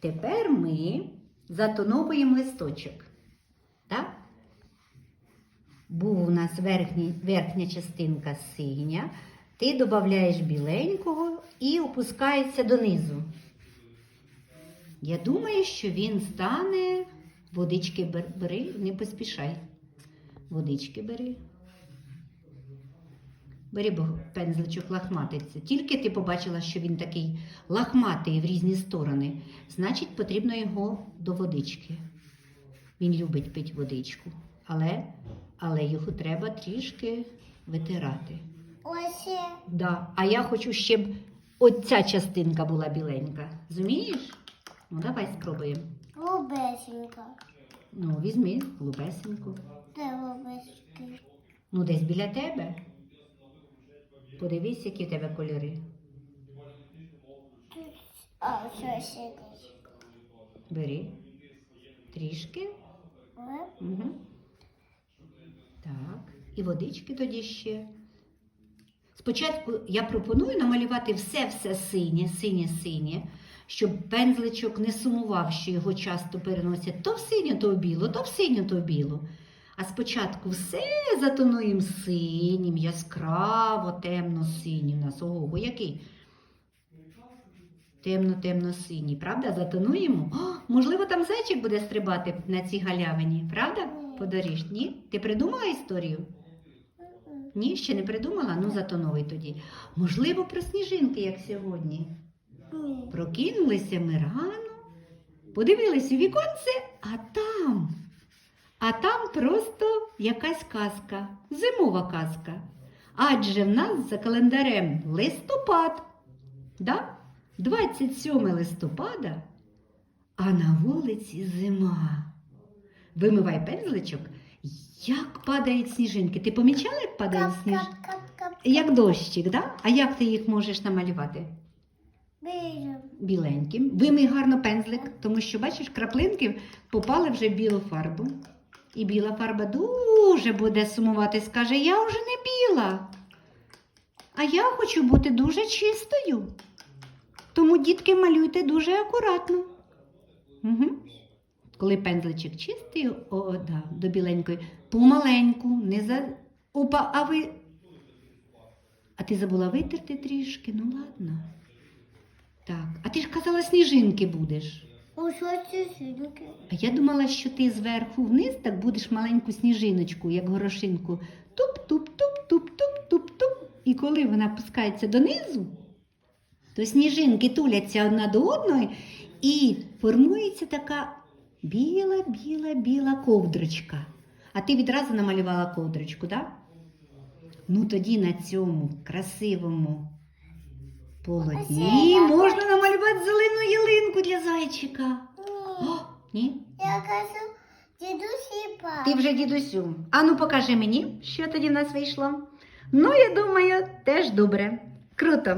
Тепер ми затоновуємо листочок. Так? Був у нас верхній, верхня частинка синя. Ти додаєш біленького і опускається донизу. Я думаю, що він стане. Водички бери, не поспішай. Водички бери. Бери, бо пензличок лахматиться. Тільки ти побачила, що він такий лахматий в різні сторони, значить, потрібно його до водички. Він любить пити водичку, але, але його треба трішки витирати. Ось Да. А я хочу, щоб оця частинка була біленька. Зумієш? Ну, давай спробуємо. голубесенька. Ну, візьми голубесеньку. Де голубесенька? Ну, десь біля тебе. Подивись, які в тебе кольори. Бери. Трішки. Угу. Так. І водички тоді ще. Спочатку я пропоную намалювати все-все синє, синє-синє, щоб пензличок не сумував, що його часто переносять то в синю, то в білу, то в синю, то в білу. А спочатку все затонуємо синім, яскраво, темно-синім. У нас ого, який? Темно-темно-синій, правда? Затонуємо. О, можливо, там зайчик буде стрибати на цій галявині, правда? По доріжці? Ні? Ти придумала історію? Ні, ще не придумала? Ну затоновий тоді. Можливо, про сніжинки, як сьогодні. Прокинулися ми рано, подивилися у віконце, а там. А там просто якась казка, зимова казка. Адже в нас за календарем листопад. Да? 27 листопада, а на вулиці зима. Вимивай пензличок. Як падають сніжинки. Ти помічала, як падають сніжинки? Як дощик, да? А як ти їх можеш намалювати? Білим. Біленьким. Вимий гарно пензлик, тому що, бачиш, краплинки попали вже в білу фарбу. І біла фарба дуже буде сумувати, скаже, я вже не біла. А я хочу бути дуже чистою. Тому, дітки, малюйте дуже акуратно. Угу. Коли пензличок чистий, о, да, до біленької, помаленьку, не за. Опа, а ви. А ти забула витерти трішки? Ну ладно. Так, а ти ж казала, сніжинки будеш. А я думала, що ти зверху вниз так будеш маленьку сніжиночку, як горошинку. Туп-туп-туп-туп-туп-туп-туп. І коли вона пускається донизу, то сніжинки туляться одна до одної і формується така біла-біла-біла ковдрочка. А ти відразу намалювала ковдрочку, так? Ну тоді на цьому красивому полотні можна намалювати зелену для Ні. О, Ні. Я кажу, дідусі і папа. Ти вже дідусю. Ану, покажи мені, що тоді в нас вийшло. Ну, я думаю, теж добре. Круто.